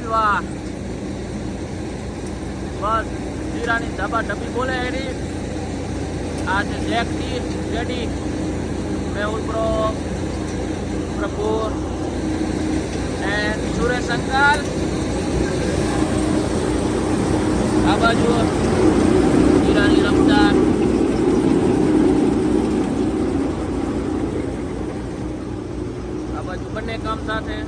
જ વાહ બસ જીરાની ધાબા ડબ્બી બોલે એની. આ છે જેક ટી જેડી મેહુલ બ્રો પ્રભુર એન્ડ સુરેશ અંકાલ આ બાજુ જીરાની રમદાર આ બાજુ બંને કામ સાથે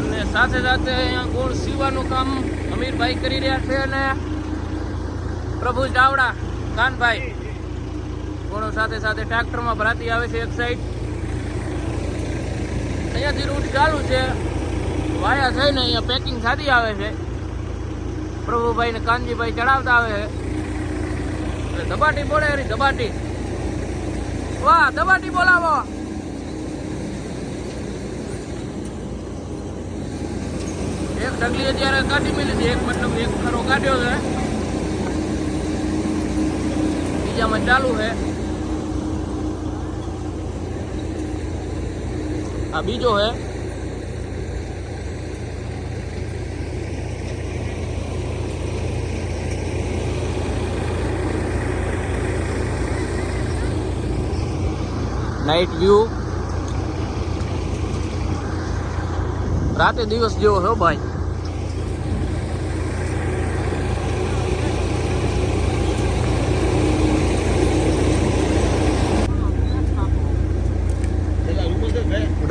અને સાથે સાથે અહીંયા ગોળ સીવાનું કામ અમીરભાઈ કરી રહ્યા છે અને પ્રભુ ચાવડા કાનભાઈ. ગોળો સાથે સાથે ટ્રેક્ટરમાં ભરાતી આવે છે એક સાઈડ અહીંયાથી રૂટ ચાલુ છે. વાયા થઈને અહીંયા પેકિંગ થતી આવે છે. પ્રભુભાઈ ને કાનજીભાઈ ચડાવતા આવે છે. ધબાટી બોલે ધબાટી વાહ ધબાટી બોલાવો. ડગલી અત્યારે કાઢી મેલી હતી એક મતલબ એક ખરો કાઢ્યો છે. બીજામાં ચાલુ છે. આ બીજો છે. નાઇટ વ્યૂ રાતે દિવસ જેવો છો ભાઈ.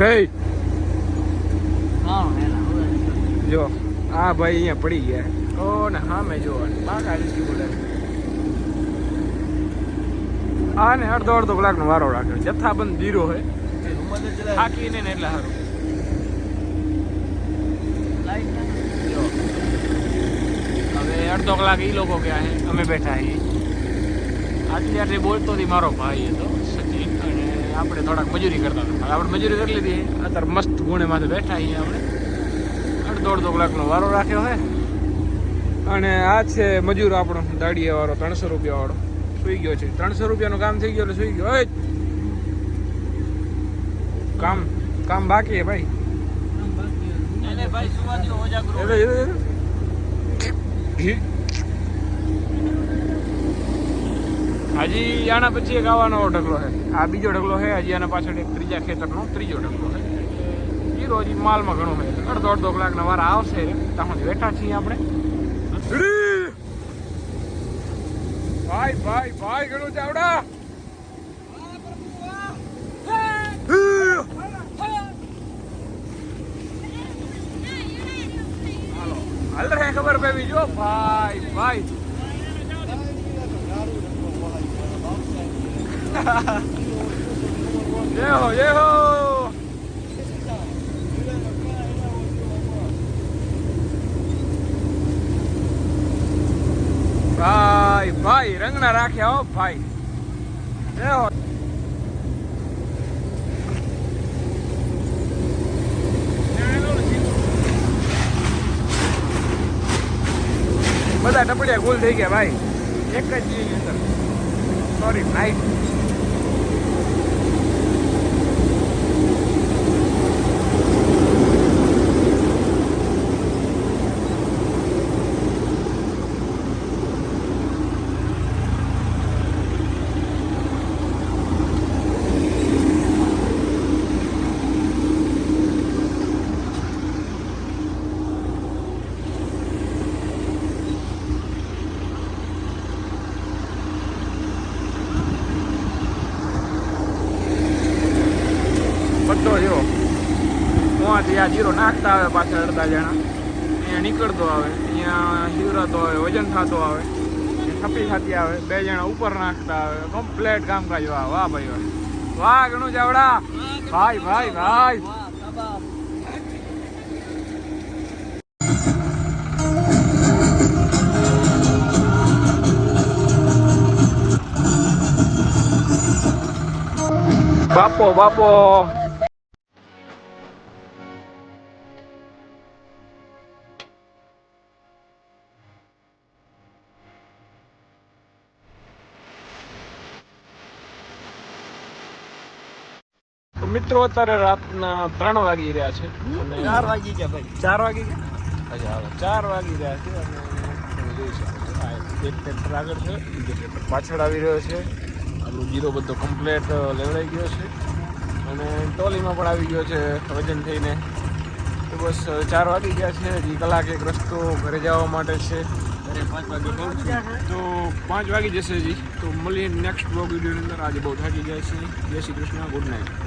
ગઈ? જો આ ભાઈ અહીંયા પડી ગયા. ઓ ને હા મેં જોવાનું બાકા લીધી બોલે. આ ને અડધો અડધો કલાકનો વારો રાખ્યો. જથ્થાબંધ ધીરો હે. થાકી ને એટલે સારું જો. હવે અડધો કલાક એ લોકો ગયા અમે બેઠા છીએ આટલી આટલી બોલતો હતી મારો ભાઈ હતો. આપણે થોડાક મજૂરી કરતા હતા. આપણે મજૂરી કરી લીધી. અત્યારે મસ્ત ગુણે માથે બેઠા અહીંયા આપણે. અડધો અડધો કલાકનો વારો રાખ્યો હે અને આ છે મજૂર આપણો દાડિયા વાળો ત્રણસો રૂપિયા વાળો સુઈ ગયો છે. ત્રણસો રૂપિયાનું કામ થઈ ગયું એટલે સુઈ ગયો. કામ કામ બાકી હે ભાઈ. ભાઈ સુવાદીઓ ઓજાગરો એ તો- એ તો- એ તો. હજી આના પછી એક આવવાનો ઢગલો છે. આ બીજો ઢગલો છે, હજી આના પાછળ એક ત્રીજા ખેતરનો ત્રીજો ઢગલો છે. હીરો હજી માલમાં ઘણો છે. અડધો અડધો કલાકના વાર આવશે, ત્યાં બેઠા છીએ આપણે. ભાઈ ભાઈ ભાઈ, ઘણું ચાવડા. હાલો. ખબર પેવી જો. ભાઈ ભાઈ. જય હો જય હો ભાઈ ભાઈ રંગના રાખ્યા હો ભાઈ જય હો બધા ટપડિયા ગુલ થઈ ગયા ભાઈ એક જ જીની અંદર સોરી નાઈટ બધો જો મોંથી આ જીરો નાખતા આવે પાછળ અડધા જણા. અહીંયા નીકળતો આવે. અહીંયા હિવરાતો આવે, વજન થતો આવે. થપી થતી આવે. બે જણા ઉપર નાખતા આવે. કમ્પ્લેટ કામકાજ વાહ વાહ ભાઈ, વાહ. વાહ ઘણું ચાવડા. ભાઈ ભાઈ ભાઈ. બાપો બાપો. મિત્રો અત્યારે રાતના ત્રણ વાગી રહ્યા છે. ચાર વાગી ગયા ભાઈ. ચાર વાગી ગયા? અચ્છા ચાર વાગી રહ્યા છે અને જોઈ શકો છો એક ટ્રેક્ટર આગળ છે બીજો ટ્રેક્ટર પાછળ આવી રહ્યો છે. આપણો જીરો બધો કમ્પ્લેટ લેવડાઈ ગયો છે. અને ટોલીમાં પણ આવી ગયો છે વજન થઈને. તો બસ ચાર વાગી ગયા છે. હજી કલાક એક રસ્તો ઘરે જવા માટે છે. ઘરે પાંચ વાગે પહોંચ્યા તો પાંચ વાગી જશે હજી. તો મળીએ નેક્સ્ટ બ્લોગ વિડીયોની અંદર. આજે બહુ થાકી ગયા છે જય શ્રી કૃષ્ણ ગુડ નાઇટ